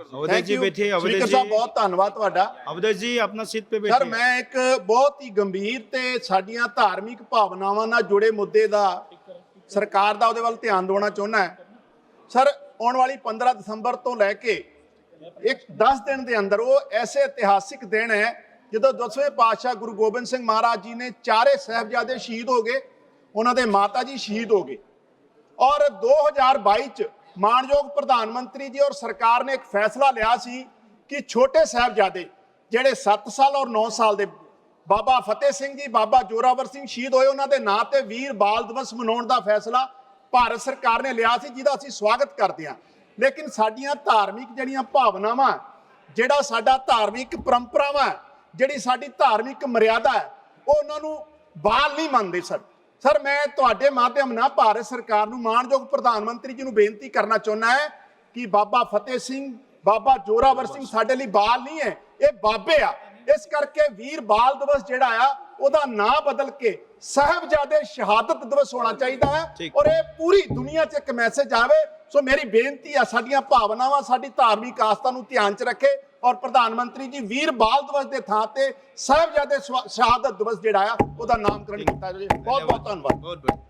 ਅਵਧੇਸ਼ ਜੀ ਬੈਠੇ ਅਵਧੇਸ਼ ਜੀ। ਸਾਹਿਬ ਬਹੁਤ ਧੰਨਵਾਦ ਤੁਹਾਡਾ। ਅਵਧੇਸ਼ ਜੀ ਆਪਣਾ ਸੀਟ ਤੇ ਬੈਠੇ। ਸਰ ਮੈਂ ਇੱਕ ਬਹੁਤ ਹੀ ਗੰਭੀਰ ਤੇ ਸਾਡੀਆਂ ਧਾਰਮਿਕ ਭਾਵਨਾਵਾਂ ਨਾਲ ਜੁੜੇ ਮੁੱਦੇ ਦਾ ਸਰਕਾਰ ਦਾ ਉਹਦੇ ਵੱਲ ਧਿਆਨ ਦਿਵਾਉਣਾ ਚਾਹੁੰਦਾ ਹੈ। ਸਰ ਆਉਣ ਵਾਲੀ 15 ਦਸੰਬਰ ਤੋਂ ਲੈ ਕੇ ਇੱਕ 10 ਦਿਨ ਦੇ ਅੰਦਰ ਉਹ ਐਸੇ ਇਤਿਹਾਸਿਕ ਦਿਨ ਹੈ ਜਦੋਂ ਦਸਵੇਂ ਪਾਤਸ਼ਾਹ ਗੁਰੂ ਗੋਬਿੰਦ ਸਿੰਘ ਮਹਾਰਾਜ ਜੀ ਨੇ ਚਾਰੇ ਸਹਿਬਜ਼ਾਦੇ ਸ਼ਹੀਦ ਹੋ ਗਏ ਉਹਨਾਂ ਦੇ ਮਾਤਾ ਜੀ ਸ਼ਹੀਦ ਹੋ ਗਏ। ਔਰ 2022 ਚ ਮਾਨਯੋਗ ਪ੍ਰਧਾਨ ਮੰਤਰੀ ਜੀ ਔਰ ਸਰਕਾਰ ਨੇ ਇੱਕ ਫੈਸਲਾ ਲਿਆ ਸੀ ਕਿ ਛੋਟੇ ਸਾਹਿਬਜ਼ਾਦੇ ਜਿਹੜੇ 7 ਸਾਲ ਔਰ 9 ਸਾਲ ਦੇ ਬਾਬਾ ਫਤਿਹ ਸਿੰਘ ਜੀ, ਬਾਬਾ ਜੋਰਾਵਰ ਸਿੰਘ ਸ਼ਹੀਦ ਹੋਏ ਉਹਨਾਂ ਦੇ ਨਾਂ ਤੇ ਵੀਰ ਬਾਲ ਦਿਵਸ ਮਨਾਉਣ ਦਾ ਫੈਸਲਾ ਭਾਰਤ ਸਰਕਾਰ ਨੇ ਲਿਆ ਸੀ, ਜਿਹਦਾ ਅਸੀਂ ਸਵਾਗਤ ਕਰਦੇ ਹਾਂ। ਲੇਕਿਨ ਸਾਡੀਆਂ ਧਾਰਮਿਕ ਜਿਹੜੀਆਂ ਭਾਵਨਾਵਾਂ, ਜਿਹੜਾ ਸਾਡਾ ਧਾਰਮਿਕ ਪਰੰਪਰਾਵਾਂ, ਜਿਹੜੀ ਸਾਡੀ ਧਾਰਮਿਕ ਮਰਿਆਦਾ ਹੈ, ਉਹ ਉਹਨਾਂ ਨੂੰ ਬਾਲ ਨਹੀਂ ਮੰਨਦੇ ਸਰ ਸਰ ਮੈਂ ਤੁਹਾਡੇ ਮਾਧਿਅਮ ਨਾਲ ਭਾਰਤ ਸਰਕਾਰ ਨੂੰ ਮਾਣਯੋਗ ਪ੍ਰਧਾਨ ਮੰਤਰੀ ਜੀ ਨੂੰ ਬੇਨਤੀ ਕਰਨਾ ਚਾਹੁੰਦਾ ਹੈ ਕਿ ਬਾਬਾ ਫਤਿਹ ਸਿੰਘ ਬਾਬਾ ਜੋਰਾਵਰ ਸਿੰਘ ਸਾਡੇ ਲਈ ਬਾਲ ਨਹੀਂ ਹੈ ਇਹ ਬਾਬੇ ਆ। ਇਸ ਕਰਕੇ ਵੀਰ ਬਾਲ ਦਿਵਸ ਜਿਹੜਾ ਆ ਉਹਦਾ ਨਾਂ ਬਦਲ ਕੇ ਸਾਹਿਬਜ਼ਾਦੇ ਸ਼ਹਾਦਤ ਦਿਵਸ ਹੋਣਾ ਚਾਹੀਦਾ ਹੈ। ਔਰ ਇਹ ਪੂਰੀ ਦੁਨੀਆ 'ਚ ਇੱਕ ਮੈਸੇਜ ਆਵੇ। ਸੋ ਮੇਰੀ ਬੇਨਤੀ ਆ ਸਾਡੀਆਂ ਭਾਵਨਾਵਾਂ ਸਾਡੀ ਧਾਰਮਿਕ ਆਸਥਾ ਨੂੰ ਧਿਆਨ 'ਚ ਰੱਖੇ। ਔਰ ਪ੍ਰਧਾਨ ਮੰਤਰੀ ਜੀ ਵੀਰ ਬਾਲ ਦਿਵਸ ਦੇ ਥਾਂ ਤੇ ਸਾਹਿਬਜ਼ਾਦੇ ਸ਼ਹਾਦਤ ਦਿਵਸ ਜਿਹੜਾ ਆ, ਉਹਦਾ ਨਾਮਕਰਨ ਕੀਤਾ ਜਾਵੇ। ਬਹੁਤ ਬਹੁਤ ਧੰਨਵਾਦ। ਬਹੁਤ ਬਹੁਤ